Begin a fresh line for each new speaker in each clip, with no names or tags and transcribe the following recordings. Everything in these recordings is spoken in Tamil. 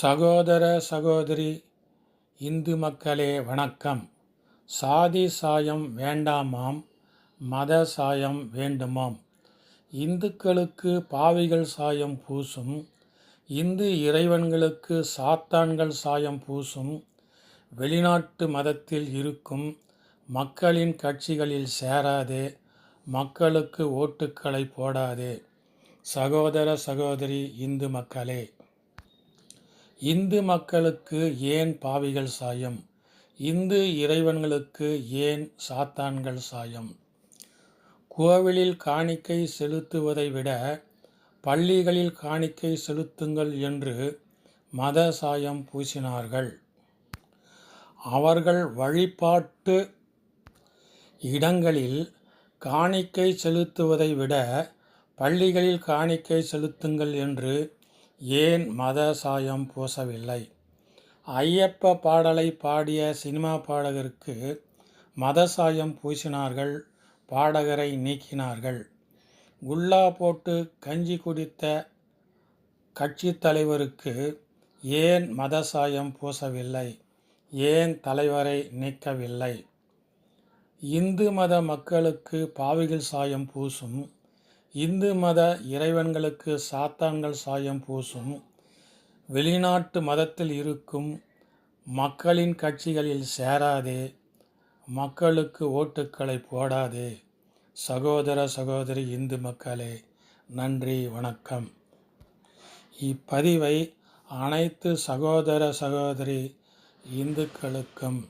சகோதர சகோதரி இந்து மக்களே வணக்கம். சாதி சாயம் வேண்டாமாம் மத சாயம் வேண்டுமாம். இந்துக்களுக்கு பாவிகள் சாயம் பூசும் இந்து இறைவன்களுக்கு சாத்தான்கள் சாயம் பூசும் வெளிநாட்டு மதத்தில் இருக்கும் மக்களின் கட்சிகளில் சேராதே மக்களுக்கு ஓட்டுக்களை போடாதே. சகோதர சகோதரி இந்து மக்களே இந்து மக்களுக்கு ஏன் பாவிகள் சாயம்? இந்து இறைவன்களுக்கு ஏன் சாத்தான்கள் சாயம்? கோவிலில் காணிக்கை செலுத்துவதை விட பள்ளிகளில் காணிக்கை செலுத்துங்கள் என்று மத சாயம் பூசினார்கள். அவர்கள் வழிபாட்டு இடங்களில் காணிக்கை செலுத்துவதை விட பள்ளிகளில் காணிக்கை செலுத்துங்கள் என்று ஏன் மத சாயம் பூசவில்லை? ஐயப்ப பாடலை பாடிய சினிமா பாடகருக்கு மத சாயம் பூசினார்கள் பாடகரை நீக்கினார்கள். குல்லா போட்டு கஞ்சி குடித்த கட்சி தலைவருக்கு ஏன் மத சாயம் பூசவில்லை? ஏன் தலைவரை நீக்கவில்லை? இந்து மத மக்களுக்கு பாவிகள் சாயம் பூசும் இந்து மத இறைவன்களுக்கு சாத்தான்கள் சாயம் பூசும். வெளிநாட்டு மதத்தில் இருக்கும் மக்களின் கட்சிகளில் சேராதே. மக்களுக்கு ஓட்டுக்களை போடாதே. சகோதர சகோதரி இந்து மக்களே நன்றி வணக்கம். இப்பதிவை அனைத்து சகோதர சகோதரி இந்துக்களுக்கும்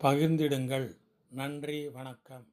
பகிர்ந்திடுங்கள். நன்றி வணக்கம்.